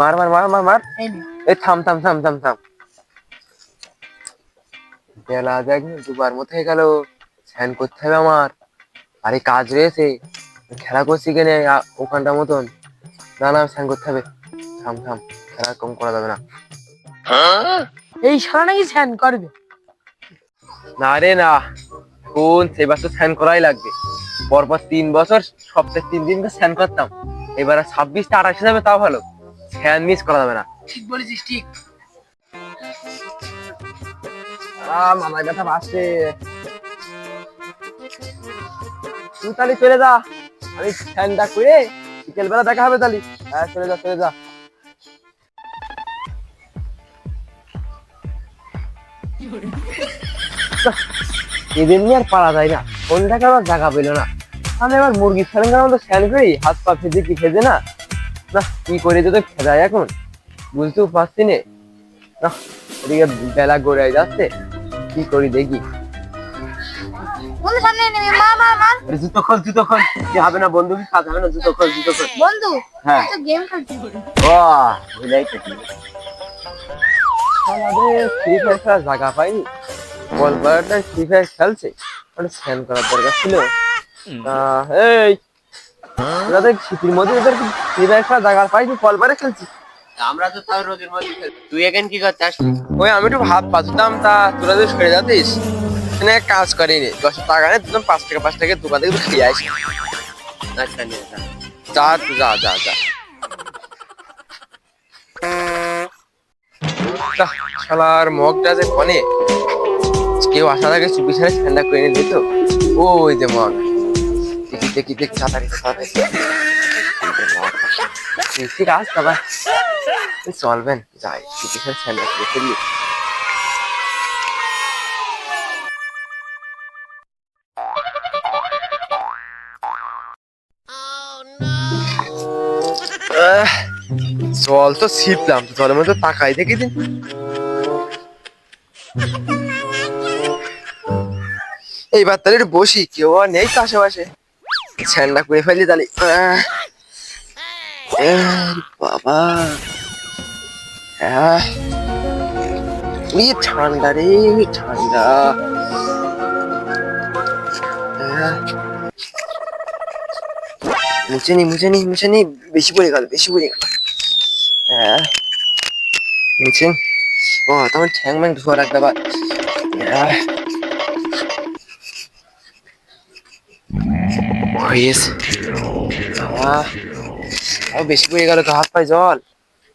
মার মার মার মার মার। এই থাম থাম থাম থাম থাম। বেলা দেখ দুবার মতো হয়ে গেল। স্নান করতে হবে আমার। আরে কাজ রয়েছে। খেলা করছি কেনে ওখানটার মতন। না না স্নান করতে হবে। থাম থাম খেলা কম করা যাবে না। এই শালা নাকি স্যান করবে? না রে না। কোন সেবার তো স্নান করাই লাগবে। পরপর তিন বছর সপ্তাহে তিন দিন তো স্নান করতাম। এবার ছাব্বিশটা আঠাশ যাবে তাও ভালো। স্নান মিস করা যাবে না। ঠিক বলেছিস ঠিক। মামার ব্যথা পাচ্ছে তুই তাহলে চলে যা। আমি ফ্যানটা করে বিকেল বেলা দেখা হবে তাহলে। হ্যাঁ চলে যা চলে যা। এদের নিয়ে আর পারা যায় না। কোনটাকে আবার জায়গা পেল না? আমি এবার মুরগি ফেলেঙ্গার মতো স্যান করি? হাত পা ভেজে কি ভেজে না? না কি করে তো খেদায় এখন? বুঝতেও পারছি নে। না এদিকে বেলা গড়ে যাচ্ছে। কি করি দেখি। বন্ধু সামনে নেমে মা মা মার জুতো খোল জুতো খোল। কি হবে না বন্ধু? কাজ হবে না জুতো খোল জুতো খোল। বন্ধু হ্যাঁ। তো গেম খেলছি ও ভুলাই তো কি? আমাদের ফ্রি ফায়ার জায়গা পাইনি। বল বারোটা ফ্রি ফায়ার খেলছে? মানে স্ক্যান করার দরকার ছিল। এই ওদের শীতের মধ্যে ওদের ফ্রি ফায়ার খেলার জায়গা পাইনি কল বারে খেলছি। আমরা তো তাও রোদের মধ্যে খেলি। তুই এখন কি করছিস ওই আমি একটু ভাত পাচ্ছিলাম তা তোরা যে সরে যাতিস এখানে এক কাজ করিনি দশ টাকা নেই দুজন পাঁচ টাকা পাঁচ টাকা দোকান থেকে খেয়ে আসি। আচ্ছা নিয়ে যা। যা যা যা যা। শালার মগটা যে কনে। কেউ আসার আগে ছাড়া ঠান্ডা করে নিলি তো ওই যে মগ দেখি দেখি দেখি বাবা। চলবেন যাই ঠান্ডা করে আহ, জল তো ছিপলাম জলের মধ্যে তাকাই দেখি দিন। এইবার তাহলে একটু বসি কেউ আর নেই তো আশেপাশে। ঠান্ডা করে ফেলি তাহলে। বাবা। আহ, ঠান্ডা রে ঠান্ডা। মুছে নি মুছে নি মুছে নি বেশি পড়ে গেল বেশি পড়ে গেল। হ্যাঁ মুছে ও তোমার ঠ্যাং ম্যাং ধোয়া রাখতে আবার আহ। হয়েছে আরও বেশি পড়ে গেল তো, হাত পায়ে জল।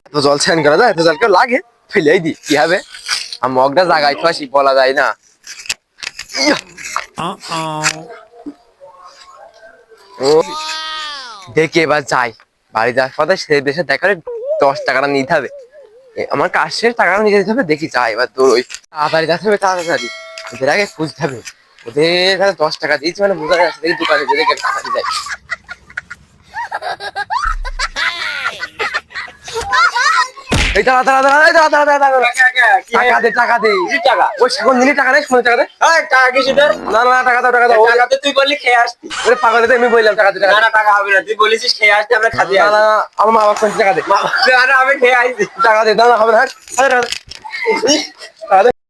এত জল স্নান করা যায়, এত জল কেউ লাগে? ফেলেই দি, কি হবে? আর মগটা জাগাই আসি, বলা যায় না। ও, দেখে এবার যাই। বাড়ি যাওয়ার পথে সে দেশে দেখালে দশ টাকাটা নিতে হবে। আমার কাজ শেষ, টাকাটা নিয়ে যেতে হবে, দেখি যাই। এবার তোর ওই তাড়াতাড়ি যেতে হবে, তাড়াতাড়ি। ওদের আগে খুঁজতে হবে। ওদের কাছে দশ টাকা দিয়েছি মানে বোঝা যাচ্ছে দেখি দোকানে যাই এই টাকা টাকা টাকা এই টাকা টাকা টাকা টাকা দে টাকা দে। টাকা? ওই সেখন দিলি টাকা নেই টাকা দে। টাকা কিছু না না টাকা দাও টাকা দাও। টাকা তুই বললি খেয়ে আসতি। ওরে পাগল দে আমি বললাম টাকা দে টাকা না টাকা হবে না। তুই বলেছিস খেয়ে আসতে আমরা খাতে না না না, আমার মা বাবা টাকা দে। না না আমি খেয়ে আসছি টাকা দে না হবে না। টাকা দে